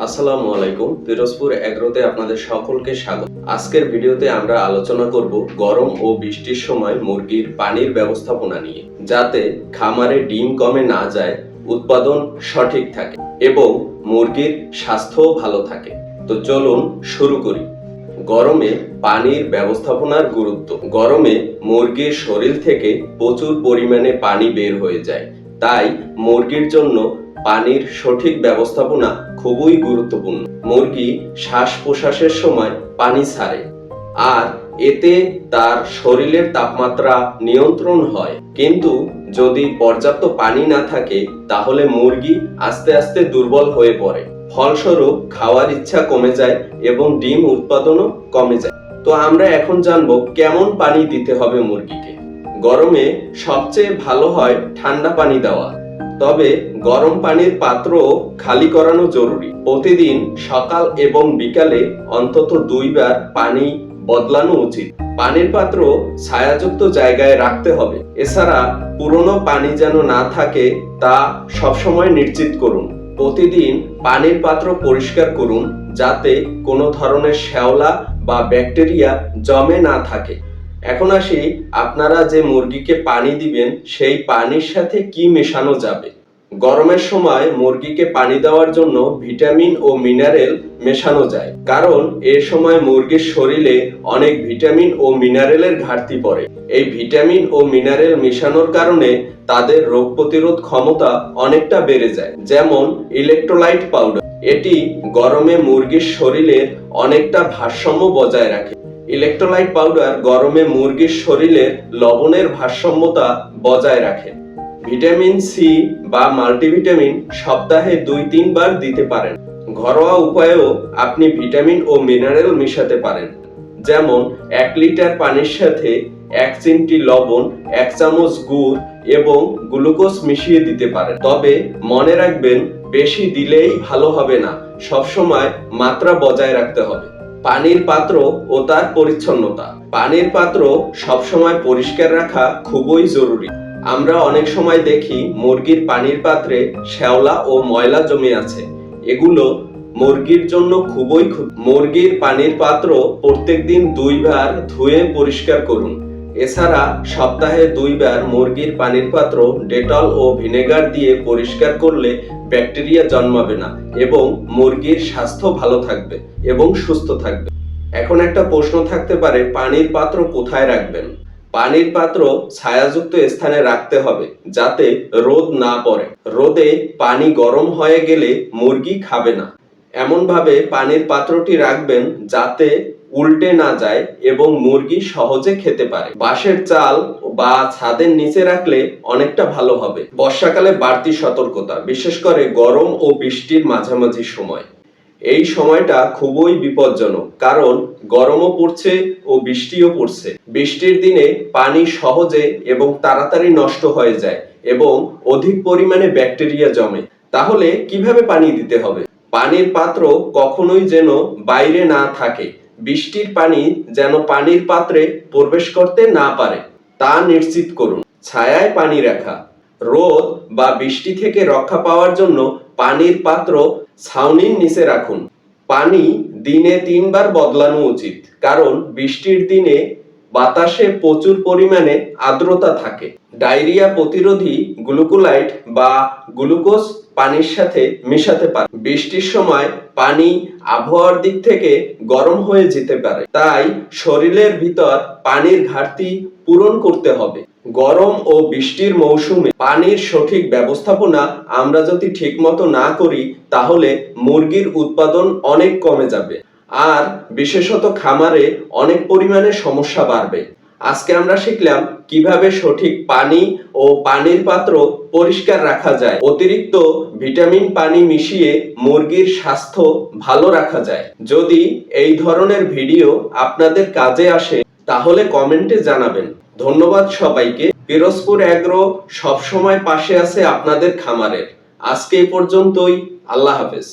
আসসালামু আলাইকুম, পিরোজপুর এগ্রোতে আপনাদের সকলকে স্বাগত। আজকের ভিডিওতে আমরা আলোচনা করব গরম ও বৃষ্টির সময় মুরগির পানির ব্যবস্থাপনা নিয়ে, যাতে খামারে ডিম কমে না যায়, উৎপাদন সঠিক থাকে এবং মুরগির স্বাস্থ্যও ভালো থাকে। তো চলুন শুরু করি। গরমে পানির ব্যবস্থাপনার গুরুত্ব। গরমে মুরগির শরীর থেকে প্রচুর পরিমাণে পানি বের হয়ে যায়। তাই মুরগির জন্য পানির সঠিক ব্যবস্থাপনা খুবই গুরুত্বপূর্ণ। মুরগি শ্বাস প্রশ্বাসের সময় পানি ছাড়ে, আর এতে তার শরীরের তাপমাত্রা নিয়ন্ত্রণ হয়। কিন্তু যদি পর্যাপ্ত পানি না থাকে, তাহলে মুরগি আস্তে আস্তে দুর্বল হয়ে পড়ে। ফলস্বরূপ খাওয়ার ইচ্ছা কমে যায় এবং ডিম উৎপাদনও কমে যায়। তো আমরা এখন জানব কেমন পানি দিতে হবে মুরগিকে। গরমে সবচেয়ে ভালো হয় ঠান্ডা পানি দেওয়া। তবে গরম পানির পাত্র খালি করানো জরুরি। প্রতিদিন সকাল এবং বিকালে অন্তত দুইবার পানি বদলানো উচিত। পানির পাত্র ছায়াযুক্ত জায়গায় রাখতে হবে। এছাড়া পুরনো পানি যেন না থাকে তা সবসময় নিশ্চিত করুন। প্রতিদিন পানির পাত্র পরিষ্কার করুন যাতে কোনো ধরনের শ্যাওলা বা ব্যাকটেরিয়া জমে না থাকে। এখন আসি আপনারা যে মুরগিকে পানি দিবেন, সেই পানির সাথে কি মেশানো যাবে? গরমের সময় মুরগিকে পানি দেওয়ার জন্য ভিটামিন ও মিনারেল মেশানো যায়, কারণ এ সময় মুরগির শরীরে অনেক ভিটামিন ও মিনারেলের ঘাটতি পড়ে। এই ভিটামিন ও মিনারেল মেশানোর কারণে তাদের রোগ প্রতিরোধ ক্ষমতা অনেকটা বেড়ে যায়, যেমন ইলেকট্রোলাইট পাউডার এটি গরমে মুরগির শরীরের অনেকটা ভারসাম্য বজায় রাখে। ইলেকট্রোলাইট পাউডার গরমে মুরগির শরীরে লবণের ভারসাম্যতা বজায় রাখে। ভিটামিন সি বা মাল্টিভিটামিন সপ্তাহে দুই, তিনবার দিতে পারেন। ঘরোয়া উপায়েও আপনি ভিটামিন ও মিনারেল মিশাতে পারেন। যেমন, এক লিটার পানির সাথে এক চিমটি লবণ, এক চামচ গুড় এবং গ্লুকোজ মিশিয়ে দিতে পারেন। তবে মনে রাখবেন, বেশি দিলেই ভালো হবে না। সবসময় মাত্রা বজায় রাখতে হবে। পানির পাত্র ও তার পরিচ্ছন্নতা। পানির পাত্র সবসময় পরিষ্কার রাখা খুবই জরুরি। আমরা অনেক সময় দেখি মুরগির পানির পাত্রে শ্যাওলা ও ময়লা জমে আছে। এগুলো মুরগির জন্য খুবই মুরগির পানির পাত্র প্রত্যেকদিন দুইবার ধুয়ে পরিষ্কার করুন। এছাড়া সপ্তাহে দুইবার মুরগির পানির পাত্র ডেটল ও ভিনেগার দিয়ে পরিষ্কার করলে ব্যাকটেরিয়া জন্মাবে না এবং মুরগির স্বাস্থ্য ভালো থাকবে এবং সুস্থ থাকবে। এখন একটা প্রশ্ন থাকতে পারে, পানির পাত্র কোথায় রাখবেন? পানির পাত্র ছায়াযুক্ত স্থানে রাখতে হবে যাতে রোদ না পড়ে। রোদে পানি গরম হয়ে গেলে মুরগি খাবে না। এমনভাবে পানির পাত্রটি রাখবেন যাতে উল্টে না যায় এবং মুরগি সহজে খেতে পারে। বাঁশের চাল বা ছাদের নিচে রাখলে অনেকটা ভালো হবে। বর্ষাকালে বাড়তি সতর্কতা, বিশেষ করে গরম ও বৃষ্টির মাঝামাঝি সময়। এই সময়টা খুবই বিপজ্জনক, কারণ গরমও পড়ছে ও বৃষ্টিও পড়ছে। বৃষ্টির দিনে পানি সহজে এবং তাড়াতাড়ি নষ্ট হয়ে যায় এবং অধিক পরিমাণে ব্যাকটেরিয়া জমে। তাহলে কীভাবে পানি দিতে হবে? পানির পাত্র কখনোই যেন বাইরে না থাকে। বৃষ্টির পানি যেন পানির পাত্রে প্রবেশ করতে না পারে, তা নিশ্চিত করুন। ছায়ায় পানি রাখা। রোদ বা বৃষ্টি থেকে রক্ষা পাওয়ার জন্য পানির পাত্র ছাউনির নিচে রাখুন। পানি দিনে তিনবার বদলানো উচিত, কারণ বৃষ্টির দিনে বাতাসে প্রচুর পরিমাণে আর্দ্রতা থাকে। ডায়রিয়া প্রতিরোধী গ্লুকোলাইট বা গ্লুকোজ পানির সাথে মেশাতে পারে। বৃষ্টির সময় পানি আবহাওয়ার দিক থেকে গরম হয়ে যেতে পারে। তাই শরীরের ভিতর পানির ঘাটতি পূরণ করতে হবে। গরম ও বৃষ্টির মৌসুমে পানির সঠিক ব্যবস্থাপনা আমরা যদি ঠিকমতো না করি, তাহলে মুরগির উৎপাদন অনেক কমে যাবে। আর বিশেষত খামারে অনেক পরিমাণে সমস্যা বাড়বে। আজকে আমরা শিখলাম কীভাবে সঠিক পানি ও পানির পাত্র পরিষ্কার রাখা যায়। অতিরিক্ত ভিটামিন পানি মিশিয়ে মুরগির স্বাস্থ্য ভালো রাখা যায়। যদি এই ধরনের ভিডিও আপনাদের কাজে আসে, তাহলে কমেন্টে জানাবেন। ধন্যবাদ সবাইকে। পিরোজপুর অ্যাগ্রো সবসময় পাশে আছে আপনাদের খামারের। আজকে এই পর্যন্তই। আল্লাহ হাফেজ।